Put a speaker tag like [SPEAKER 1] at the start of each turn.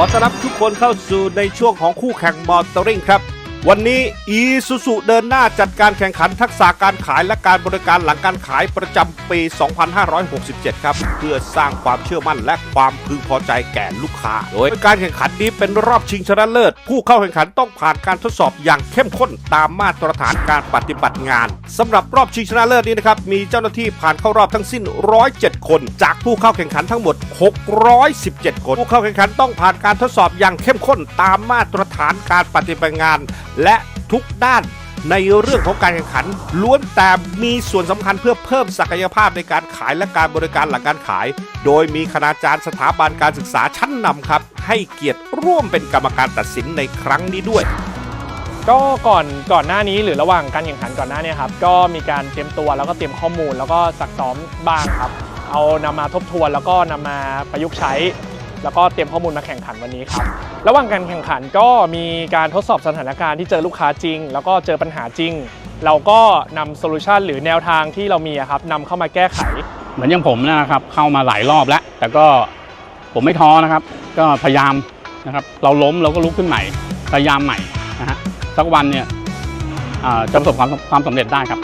[SPEAKER 1] อต้อนรับทุกคนเข้าสู่ในช่วงของคู่แข่งมอเตอร์ริงครับ วันนี้อีซูซูเดินหน้าจัดการแข่งขันทักษะการขายและการบริการหลังการขายประจำปี 2567 ครับ เพื่อสร้างความเชื่อมั่นและความพึงพอใจแก่ลูกค้า โดยการแข่งขันนี้เป็นรอบชิงชนะเลิศ ผู้เข้าแข่งขันต้องผ่านการทดสอบอย่างเข้มข้นตามมาตรฐานการปฏิบัติงานสำหรับรอบชิงชนะเลิศนี้นะครับมีเจ้าหน้าที่ผ่านเข้ารอบทั้งสิ้น 107 คน จากผู้เข้าแข่งขันทั้งหมด 617 คน ผู้เข้าแข่งขันต้องผ่านการทดสอบอย่างเข้มข้นตามมาตรฐานการปฏิบัติงานและทุกด้านในเรื่องของการแข่งขัน ล้วนแต่มีส่วนสำคัญเพื่อเพิ่มศักยภาพในการขายและการบริการหลังการขาย โดยมีคณาจารย์สถาบันการศึกษาชั้นนำครับ ให้เกียรติร่วมเป็นกรรมการตัดสินในครั้งนี้ด้วย
[SPEAKER 2] ก็ก่อนก่อนหน้านี้หรือระหว่างการแข่งขันก่อนหน้าเนี้ครับก็มีการเตรียมตัวแล้วก็เตรียมข้อมูล แล้วก็ซักซ้อมบ้างครับ เอานำมาทบทวน แล้วก็นำมาประยุกต์ใช้ แล้วก็เตรียมข้อมูลมาแข่งขันวันนี้ครับ ระหว่างการแข่งขันก็มีการทดสอบสถานการณ์ที่เจอลูกค้าจริง แล้วก็เจอปัญหาจริง เราก็นำโซลูชันหรือแนวทางที่เรามีอะครับนำเข้ามาแก้ไข
[SPEAKER 3] เหมือนอย่างผมนะครับเข้ามาหลายรอบแล้ว แต่ก็ผมไม่ท้อนะครับ ก็พยายามนะครับเราล้มเราก็ลุกขึ้นใหม่พยายามใหม่นะฮะสักวันเนี่ยจะประสบความความสำเร็จได้ครับ